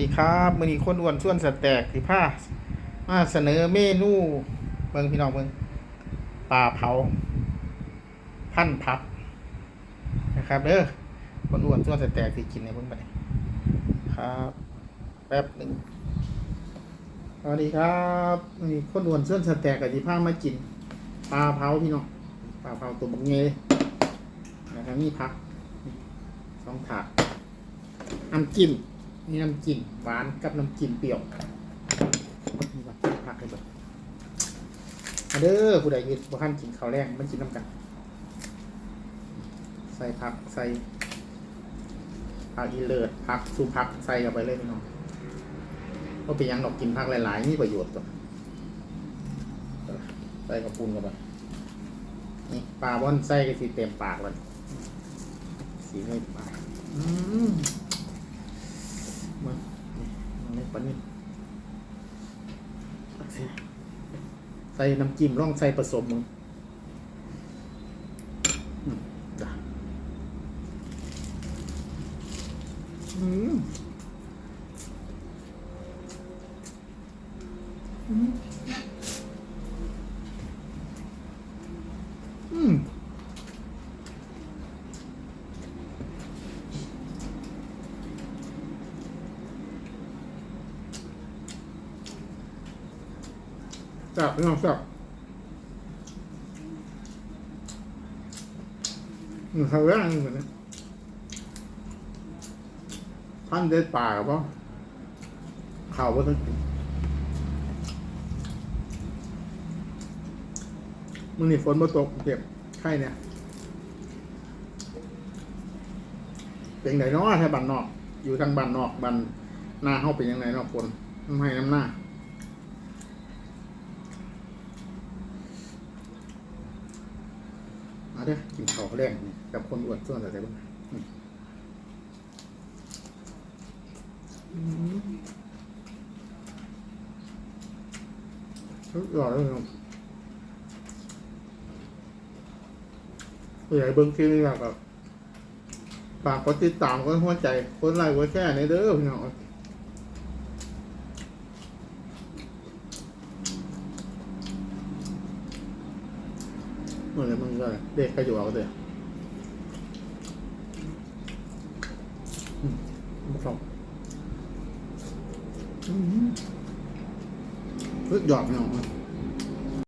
ดีครับมือนี้คนอ้วนส่วนสแต็กสิผ้ามาเสนอเมนูเบิ่งพี่น้องเบิ่งปลาเผา พันพับนะครับเด้อคนอ้วนส่วนสแต็กสิกินในเบิ่งไปครับแป๊บหนึ่งสวัสดีครับมือนี้คนอ้วนส่วนสแตกกับสิผ้ามากินปลาเผาพี่น้องปลาเผาตัวบักเงยนะครับมีพักสองถาดน้ำจิ้ม นี่น้ำจิ้มหวานกับน้ำจิ้มเปรี้ยวนี่ว่าผักให้เบิดมาเด้อผู้ใดยืดบ่ทันกินข้าวแรงมันกินน้ำกัน ใส่ผักใส่ผักอีเลิศผักสูผักใส่เข้าไปเลยพี่น้องก็เป็นยังดอกกินผักหลายๆมีประโยชน์ตัวใส่กระปุนเข้าไปนี่ปลาบอนไส้ก็สีเต็มปากเลยสีไม่ปากอืม มัน มันไม่ปานนี้ ใส่น้ำจิ้มร่องใส่ผสมมึงอืมจ้ะอืม จับพี่น้องจับอืมเขาเรื่องอะไรเหมือนกันท่านเด็ดป่ากับป่ะข่าวว่าต้องกินมันนี่ฝนมาตกเจ็บไข้เนี่ยเป็นไหนเนาะแถวบ้านนอก อยู่ทางบ้านนอกบ้านหน้าเข้าเป็นยังไงเนาะฝนน้ำให้น้ำหน้า มาเด้อกินข้าวแรงกับคนอวนส่วนอะไรบ้างอืมสุดยอดเลยครับผู้ใหญ่เบิ้งคลิปนี้แล้วแบบฝากกดติดตามคนหัวใจคนไลค์กดแชร์ในเด้อพี่น้อง เหมือนมึงก็เด็กก็อยู่เอาเด้ออืมไม่ต้องอืมสุดยอดพี่น้อ